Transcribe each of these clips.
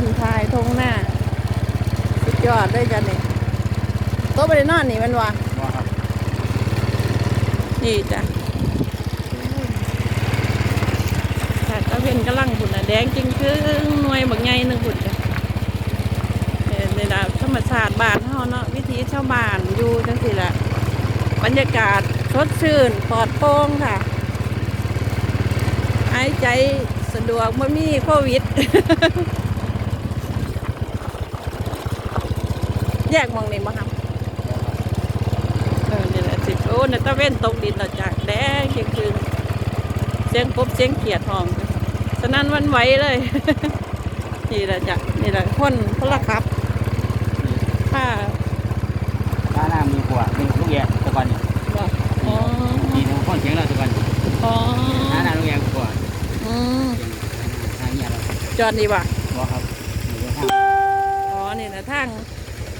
คนทายทงหน้า สุดยอดเลยจ้ะนี่โต๊ะไปนอนนี่แมันวะว่าครับนี่จ้ะค่ะตะเวนกำลังหุ่นอะแดงจริงคือหน่วยบักใหญ่หนึ่งหุ่นจ้ะเอ่อในดาวธรรมชาติบ้านเฮาเนาะวิถีชาวบ้านอยู่จังสิละบรรยากาศสดชื่นปลอดโปร่งค่ะหายใจสะดวกไม่มีโควิด แยกมองนี่มาครับเออนี่แหละสิโอ้ในตะเว้นตกดินต่อจากแดงเคียงคืนเสียงกบเสียงเขียดหอมสนั่นหวันไหวเลย นี่แหละจ้ะนี่แหละคนพละครับผ้าถ้าหน้ามีขวดมีลูกแย่ตะกอนนี่บอกอ๋อดีนะคนเสียงเราตะกอนอ๋อถ้าหน้าลูกแย่ขวดอืมทางเงี้ยเราจอดดีว่ะบ่ครับนี่ก็ทางอ๋อนี่แหละทาง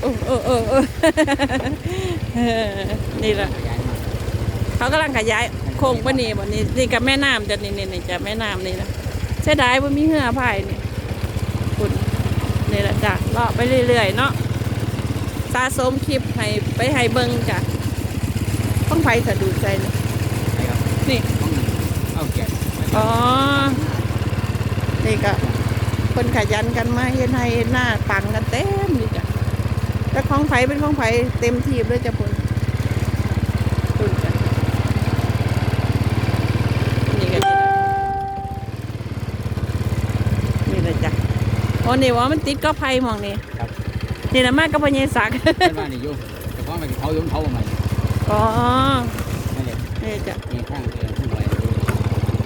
เออเออเออเออเออนี่แหละขยายมาเขากำลังขยายโค้งปะนี่บ่นี่นี่กับแม่น้ำจะนี่นี่นี่จะแม่น้ำนี่นะเสียดายว่ามีเหือพายนี่คุณนี่แหละจ้ะเลาะไปเรื่อยๆเนาะสะสมคลิปให้ไปให้เบิ่งจ้ะต้องไปสะดุดใจนี่ไปครับนี่ต้องเอาเกียรติอ๋อนี่ก็คนขยันกันมาเฮ็ดให้เฮ็ดหน้าปังกันเต็มนี่จ้ะ แต่ของไผเป็นของไผเต็มทีมเลยจ้ะพุ่นพุ่นจ้ะนี่ก็นี่แหละนี่แหละจ้ะโอ้นี่ว่ามันติดก็ไผ่หมองนี่ครับนี่นะมากก็พญายสักเป็นบ้านนี่อยู่แต่ว่ามันเขายุ่งเขาใหม่อ๋อนั่นแหละนี่จ้ะมีทางเออผู้ใหญ่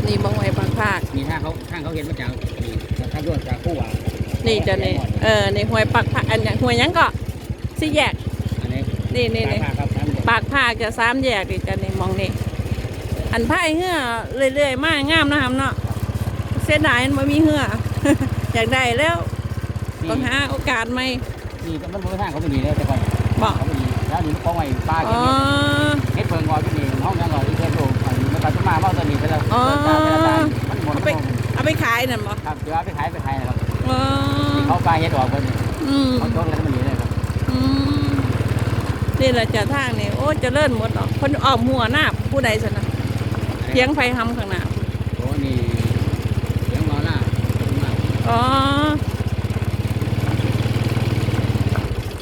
นี่บางไว้บางภาคมีทางเขาทางเขาเห็นมาจากนี่ทางด่วนจากผู้ว่านี่จ้ะนี่เออนี่ห้วยปักผักอันเนี้ยห้วยหยังก็ สิแยก อันนี้นี่นี่นี่ครับครับปากภาคจะสามแยกนี่จ้ะนี่มองนี่อันพายเหือเรื่อยๆมากงามนะครับเนาะเสียดายมันบ่มีเหือ อยากได้แล้วต้องหาโอกาสไหมนี่มันมือทางเขาไม่ดีเลยแต่ก่อนบอกเขาไม่ดีแล้วนี่เขาไว้ป้าอ๋เก็บอเฮ็ดเพิ่งงอที่นี่ห้องยังงอที่เทปโลอันนี้มันปัจจุบันเมาตัวนี้ไปแล้วมันหมดเอาไปขายนั่นบ่ครับเดี๋ยวเอาไปขายไปขายนะครับอ๋อเขาปลาเฮ็ดออกเพิ่นอืมเขาโจกแล้วมันดีเลยครับอืม นี่แหละจ้ะทางนี่โอ้เจะเลิ่นหมดออกคนออกหัวหน้าผู้ใดสนะเพียงไฟทำข้างหน้าโอ้นี่เสียงงอล่าอ๋อ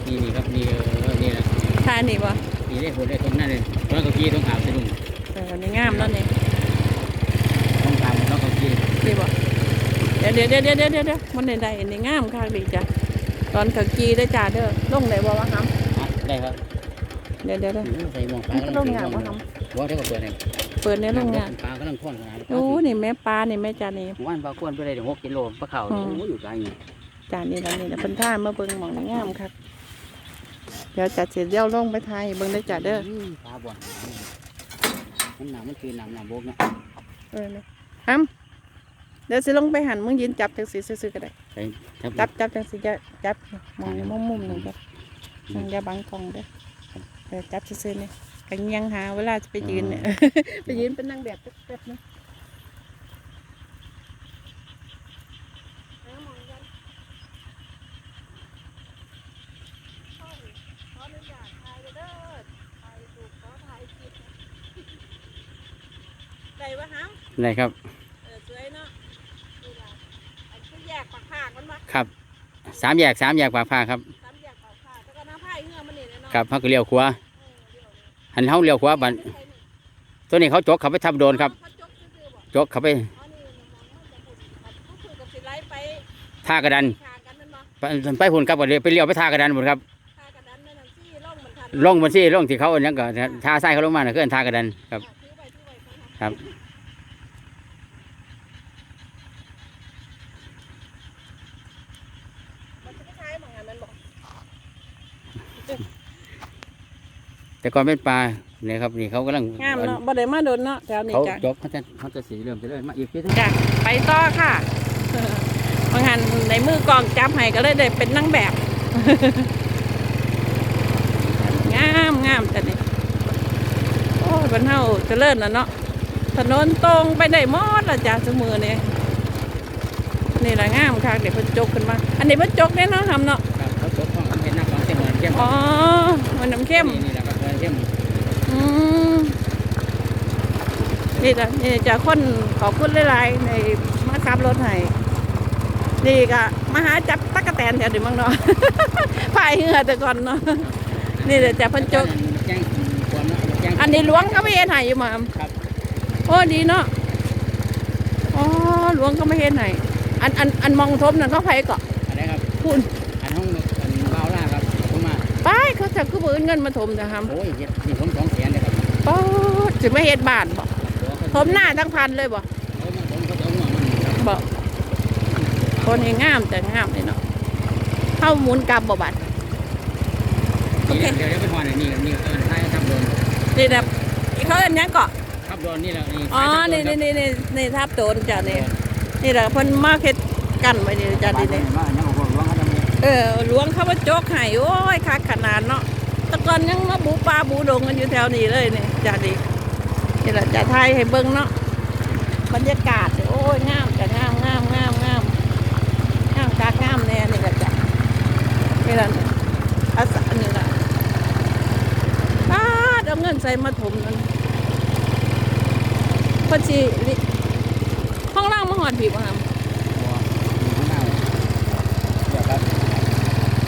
นี่นี่ครับนี่เออนี่แหละท่านี่บ่นี่ได้ผลได้ตรงนั้นเลยตรงเก้าอี้ตรงขาวสะดุ้งเออนี่งามแล้วนี่ตรงขาวตรงเก้าอี้นี่บ่เดี๋ยวเดี๋ยวเดี๋ยวเดี๋ยวเดี๋ยวเดี๋ยวมันใดๆนี่งามคักดีจ้ะ ตอนเขากีได้อจ้าเด้อลงได้บ่วะครับได้ครับเดี๋ยวเดี๋ยวเดี๋ยวใส่หมวกปลามันก็ลงงามบ่ครับว่าเท่ากับเปิดเลยเปิดในโรงงานปลาก็ต้องพ่นขนาดโอ้นี่แม่ปลานี่แม่จ้านี่ว่านปลาควนไปเลยถึงหกกิโลปลาเข่าโอ้อยู่ไกลนี่จ้านี่แล้วนี่นะเพิ่นท่ามาเบิ่งหมองนี่งามคักเดี๋ยวจัดเสร็จเดี๋ยวลงไปถ่ายให้เบิ่งได้อจ้าเด้อปลาบ่อนมันหนาวมันคือหนาวหนาวบกนะเออนี่ฮัมเดี๋ยวสิลงไปหันมึงยืนจับจังสีซื่อๆก็ได้ จับจับจังสิจะจับมองมุมมุมหนึ่งจ้ะมันจะบังกล้องเด้อเออจับซื่อๆนี่กันยังหาเวลาจะไปยืนเนี่ยไปยืนเป็นนางแบบแป๊บๆนะได้ปะฮะได้ครับ เออสวยเนาะนี่ล่ะอันคือแยกปากผากมันมาครับสามแยกสามแยกปากพาครับสามแยกปากผากแล้วก็น้ำพายเหือมันนี่เนาะครับเขาก็เลี้ยวขวาหันเขาเลี้ยวขวาบันตัวนี้เขาจกเขาไปทับโดนครับเขาจกซื่อๆบ่จกเขาไปอ๋อนี่มองมันจะบุญเขาคือกับสิไลไปท่ากระดันทางกันนั่นบ่ไปไปหุ่นครับไปเลี้ยวไปท่ากระดันหมดครับทางกันนั้นนั่นน่ะซี่ล่องมันทันลงบนซี่ลงที่เขาอันนั้นก็ท่าไส้เขาลงมาน่ะก็เอิ้นท่ากระดันครับถือไปถือไปคนครับ มันจะคล้ายๆหมองงานมันบอก แต่ก่อนเป็นปลาเนี่ยครับนี่เขากำลังงามเนาะบ่ได้มาโดนเนาะแถวนี้เขาจ้ะจกเขาจะเขาจะสีเริ่มจะเริ่มมาอีกทีนึงจ้ะไปต่อค่ะบางหันในมือกองจับให้ก็เลยได้เป็นนางแบบ งามงามแต่นี่โอ้ยบรรเทาเจริญแล้วเนาะถนนตรงไปได้หมดละจ้ะสมือนี่ถ นี่ละงามค่ะเดี๋ยวเพิ่นจกขึ้นมา อันนี้เพิ่นจกแน่เนาะทำเนาะครับเขาจบห้องมันเป็นน้ำของเส้นเหมือนเข้มอ๋อมันน้ำเข้มนี่แหละครับเข้มอืมนี่จ้ะนี่จะคนขอบคุณหลายๆในมาขับรถให้นี่ก็มาหาจับตั๊กแตนแถวนี้มั้งเนาะพายเหือแต่ก่อนเนาะนี่เดี๋ยวจะเพิ่นจกแจ้งความแจ้งอันนี้หลวงก็ไม่เห็นให้อยู่หมามครับ โอ้ดีเนาะ อ๋อหลวงก็ไม่เห็นให้ อันอันอันมองทบนั่นเขาไผเกาะอะไรครับคุณอันห้องอันเบาล่าครับผมมาไปเขาจะคือบืนเงินมาถมนะครับโอ้ยเฮ็ดนี่ผมสองแสนเลยครับป๊อดสิไม่เห็นบ้านบ่ถมหน้าทั้งพันเลยบ่ผมผมก็เอาหัวมันครับบ่คนนี้งามแต่งามเลยเนาะเข้าหมุนกลับบ่บัดโอเคเดี๋ยวเดี๋ยวไปหอนนี่นี่เออท้ายทับโดนนี่แบบเขาเอ็นหยังเกาะทับโดนนี่แหละนี่อ๋อนี่นี่นี่นี่นี่ทับโตนจ้ะนี่ นี่แหละเพิ่นมาเฮ็ดกันไว้นี่จ้ะจัดนี่นี่นี่มาเนี่ยบอกว่าเขาจะมีเออหลวงเขาว่าโจกให้โอ้ยคักขนาดเนาะแตะก่อนยังมาบูปลาบูดงกันอยู่แถวนี้เลยนี่จ้ะดินี่แหละจะไทยให้เบิ่งเนาะบรรยากาศนี่โอ้ยงามจ้ะงามงามงามงามงามคักงามแน่นี่ก็จ้ะนี่แหละอาสานี่ล่ะป้าดเอาเงินใส่มาถมนั่นเพิ่นสิลิห้องล่างมาห อดผีบ่ครับหัวข้างหน้าเดี๋ยวครับ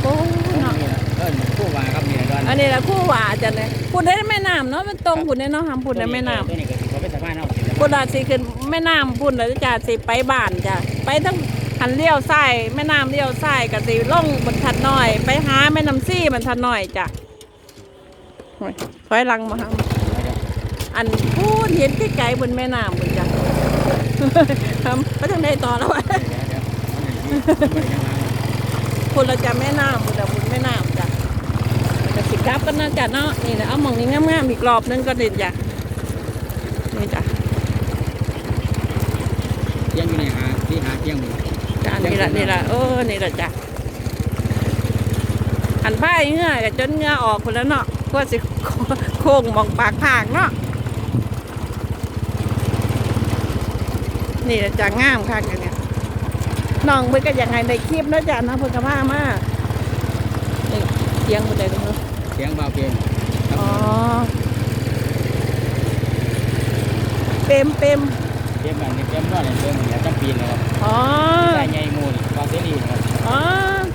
โอ้เนาะนี่แหละเออผู้ว่าครับนี่ดอนอันนี้แหละคู่หวาจันเลยพูดได้แม่น้ำเนาะมันตรงพูดได้เนาะทำพูดได้แม่น้ตัวนี้ก็สิเขาเป็นสะพานเอาสิำพูดอาสิขึ้นแม่น้ำพูดแล้วจะสิไปบ้านจ้ะไปทั้งหันเลี้ยวซ้ายแม่น้ำเลี้ยวซ้ายกับสิล่องบนทัดน้อย ไปหาแม่น้ำซี่มันทัดน้อยจ้ะโอ้ยถอยหลังมาทำอันพูดเห็นไกลๆบนแม่น้ำบน ทำไปทางใดต่อแล้ววะเดี๋ยวเดี๋ยวมันยังไงพูดเราจะแม่น้ำพูดเราบนแม่น้ำจ้ะแต่สิกลับกันนะจ้ะเนาะนี่แหละเอาหมองนี้งามๆอีกรอบนึงก็เด็ดจ้ะนี่จ้ะเที่ยงอยู่ในหาที่หาเที่ยงอยู่จ้ะนี่ละนี่ละเออนี่ละจ้ะอันผ้าเหงื่อกับจนเหงื่อออกคนแล้วเนาะก็สิโค้งมองปากผากเนาะ นี่ละจ้ะงามค่ะกันเนี่ยน้องเพิ่นก็อยากให้ในคลิปเนาะจ้ะเนาะเพิ่นก็พามานี่เสียงบ่ได้เนาะเสียงเบาเพียงอ๋อเปมเปมเพียงแบบนี้เพียงนวดเนี่ยเพียงเนี่ยจำปีนนะครับอ๋อใส่ใหญ่มูนี่บางเสรีนะครับอ๋อ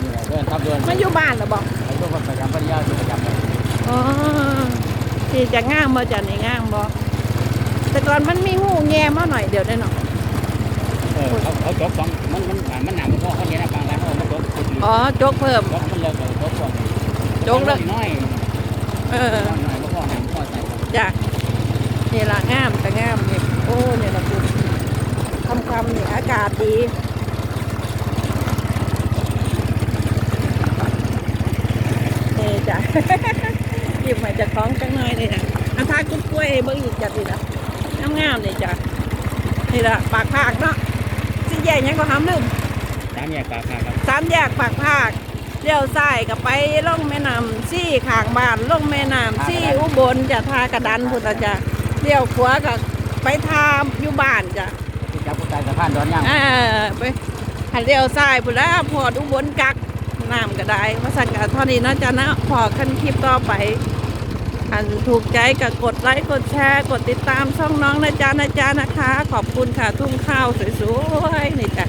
นี่แหละเดินทับเดินมันอยู่บ้านเหรอบอกไอ้พวกคนประจำปริญญาอยู่ประจำเลยอ๋อที่จะง่างบ่จะนี่ง่างบ่แต่ก่อนมันมีหูแง่มาหน่อยเดียวได้เนาะ เออเขาเขาจบสองมันมันมันหนามันก็เขาเนี่ยนะบางร้านเขามันจบจบอ๋อโจกเพิ่มจบมันเลิกเลยจบก่อนโจกเลยน้อยเออ น้อยก็พอหนังพอใส่ครับจ้ะนี่ละงามแต่งามนี่โอ้นี่ละคุณคำคำๆนี่อากาศดีนี่จ้ะ หยิบมาจากของจังหน่อยนี่นะอันทากุ้กล้วยเบิ่งอีกจ้ะนี่ละงามๆนี่จ้ะนี่ละปากภาคเนาะ สิแย่ยังก็ห้ามลืมสามแยกปากทางครับสามแยกปากภาคเลี้ยวซ้ายก็ไปล่องแม่น้ำซี่ขางบ้านล่องแม่น้ำซี่อุบลจะทากระดันพุ่นละจ้ะเลี้ยวขวาก็ไปทามอยู่บ้านจ้ะที่จับผู้ตายสะพานดอนย่างอ่าไปหันเลี้ยวซ้ายพุ่นแล้วพอดอุบลกักน้ำก็ได้มาสั่งกันเท่านี้นะจ๊ะนะพอขั้นคลิปต่อไป อันถูกใจก็กดไลค์กดแชร์กดติดตามช่องน้องนะจ๊ะนะจ๊ะนะคะ ขอบคุณค่ะทุ่งข้าวสวยๆนี่จ้ะ